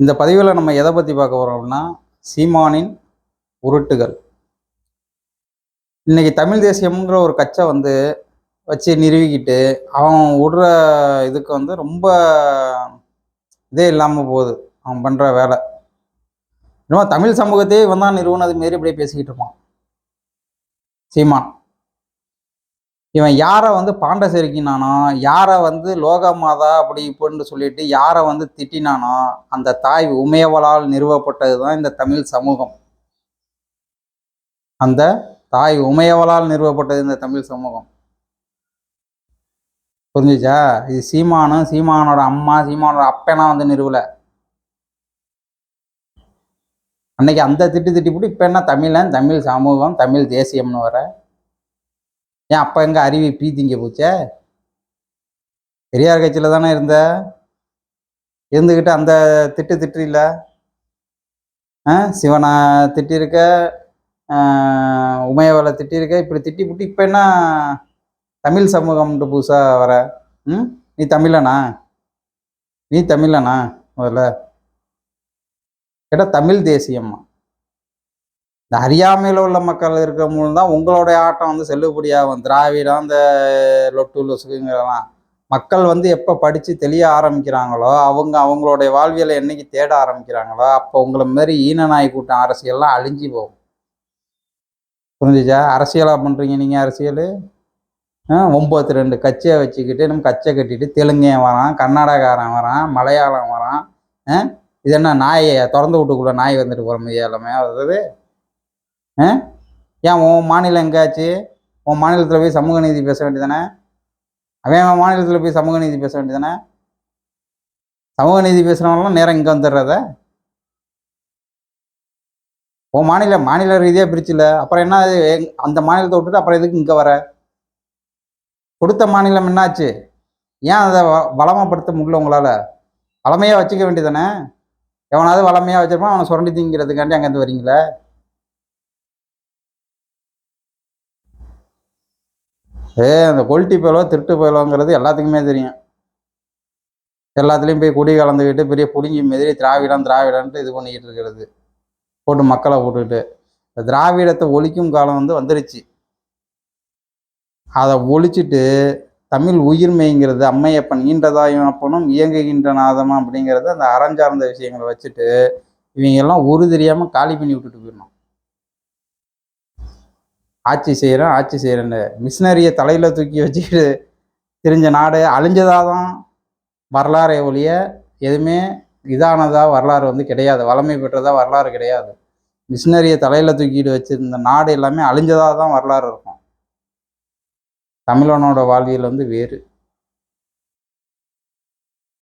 இந்த பதிவில் நம்ம எதை பற்றி பார்க்க போகிறோம்னா சீமானின் உருட்டுகள். இன்றைக்கி தமிழ் தேசியம்ங்கிற ஒரு கட்சை வந்து வச்சு நிறுவிக்கிட்டு அவன் விடுற இதுக்கு வந்து ரொம்ப இதே இல்லாமல் போகுது. அவன் பண்ணுற வேலை. இன்னும் தமிழ் சமூகத்தையே இவன் தான் நிறுவனது மாரி இப்படியே பேசிக்கிட்டு இருப்பான். சீமான். இவன் யாரை வந்து பாண்ட செருக்கினானோ யாரை வந்து லோக மாதா அப்படி இப்படின்னு சொல்லிட்டு யாரை வந்து திட்டினானோ அந்த தாய் உமையவளால் நிறுவப்பட்டது தான் இந்த தமிழ் சமூகம். அந்த தாய் உமையவளால் நிறுவப்பட்டது இந்த தமிழ் சமூகம். புரிஞ்சுச்சா? இது சீமானும் சீமானோட அம்மா சீமானோட அப்பனா வந்து நிறுவல. அன்னைக்கு அந்த திட்டு திட்டி போட்டு இப்போ என்ன தமிழன் தமிழ் சமூகம் தமிழ் தேசியம்னு வர? ஏன் அப்போ எங்கே அருவி பீத்திங்க போச்சே? பெரியார் கட்சியில் தானே இருந்த? இருந்துக்கிட்டு அந்த திட்டு திட்டு இல்லை? ஆ சிவனை திட்டிருக்க உமையவளை திட்டிருக்க இப்படி திட்டி புட்டி இப்போ என்ன தமிழ் சமூகம்ன்ட்டு புதுசாக வர? ம்? நீ தமிழனா? நீ தமிழனா முதல்ல? கேட்டால் தமிழ் தேசியம்மா. இந்த அறியாமையில் உள்ள மக்கள் இருக்கிற மூலம் தான் உங்களுடைய ஆட்டம் வந்து செல்லுபடியாகும். திராவிடம் இந்த லொட்டு லொசுக்குங்கிறதெல்லாம். மக்கள் வந்து எப்போ படித்து தெளிய ஆரம்பிக்கிறாங்களோ அவங்க அவங்களுடைய வாழ்வியலை என்னைக்கு தேட ஆரம்பிக்கிறாங்களோ அப்போ உங்களை மாரி ஈன நாய் கூட்டம் அரசியல்லாம் அழிஞ்சு போகும். புரிஞ்சுச்சா? அரசியலாக பண்ணுறீங்க நீங்கள் அரசியல்? ஒம்பத்தி ரெண்டு கட்சியை வச்சுக்கிட்டு நம்ம கச்சை கட்டிட்டு தெலுங்கன் வரான் கர்நாடகாரன் வரான் மலையாளம் வரான் இது என்ன நாயை திறந்து விட்டுக்குள்ள நாய் வந்துட்டு போகிற மாதிரி எல்லாமே அதாவது ஏன் உன் மாநிலம் எங்கேயாச்சு? உன் மாநிலத்தில் போய் சமூக நீதி பேச வேண்டியதானே? அவன் அவன் மாநிலத்தில் போய் சமூக நீதி பேச வேண்டியதானே? சமூக நீதி பேசுகிறவங்களாம் நேரம் இங்கே வந்துடுறத. உன் மாநிலம் மாநில ரீதியாக பிரிச்சில்ல அப்புறம் என்ன அந்த மாநிலத்தை விட்டுட்டு அப்புறம் எதுக்கு இங்கே வர? கொடுத்த மாநிலம் என்னாச்சு? ஏன் அதை வ- முடியல உங்களால்? வளமையாக வச்சுக்க வேண்டியதானே? எவனாவது வளமையாக வச்சிருப்பான் அவனை சுரண்டி திங்கிறதுக்காண்டி அங்கேருந்து வரீங்களே? ஏ அந்த கொல்ட்டி போயலோ திருட்டு போயலோங்கிறது எல்லாத்துக்குமே தெரியும். எல்லாத்துலேயும் போய் குடி கலந்துக்கிட்டு பெரிய புடுங்கி மாதிரி திராவிடம் திராவிடன்ட்டு இது பண்ணிக்கிட்டு இருக்கிறது. போட்டு மக்களை போட்டுக்கிட்டு. திராவிடத்தை ஒழிக்கும் காலம் வந்து வந்துருச்சு. அதை ஒழிச்சிட்டு தமிழ் உயிர்மைங்கிறது அம்மையப்பன் ஈன்றதாயும் அப்பனும் இயங்குகின்ற நாதமா அப்படிங்கிறத அந்த அறஞ்சார்ந்த விஷயங்களை வச்சுட்டு இவங்க எல்லாம் ஒரு தெரியாமல் காலி பண்ணி விட்டுட்டு போயிடணும். ஆட்சி செய்கிறோம் ஆட்சி செய்கிறேன்னு மிஷினரியை தலையில் தூக்கி வச்சுக்கிட்டு தெரிஞ்ச நாடு அழிஞ்சதாக தான் வரலாறு ஒழிய எதுவுமே இதானதாக வரலாறு வந்து கிடையாது. வளமை பெற்றதாக வரலாறு கிடையாது. மிஷினரியை தலையில் தூக்கிட்டு வச்சுருந்த நாடு எல்லாமே அழிஞ்சதாக தான் வரலாறு இருக்கும். தமிழனோட வாழ்வியல் வந்து வேறு.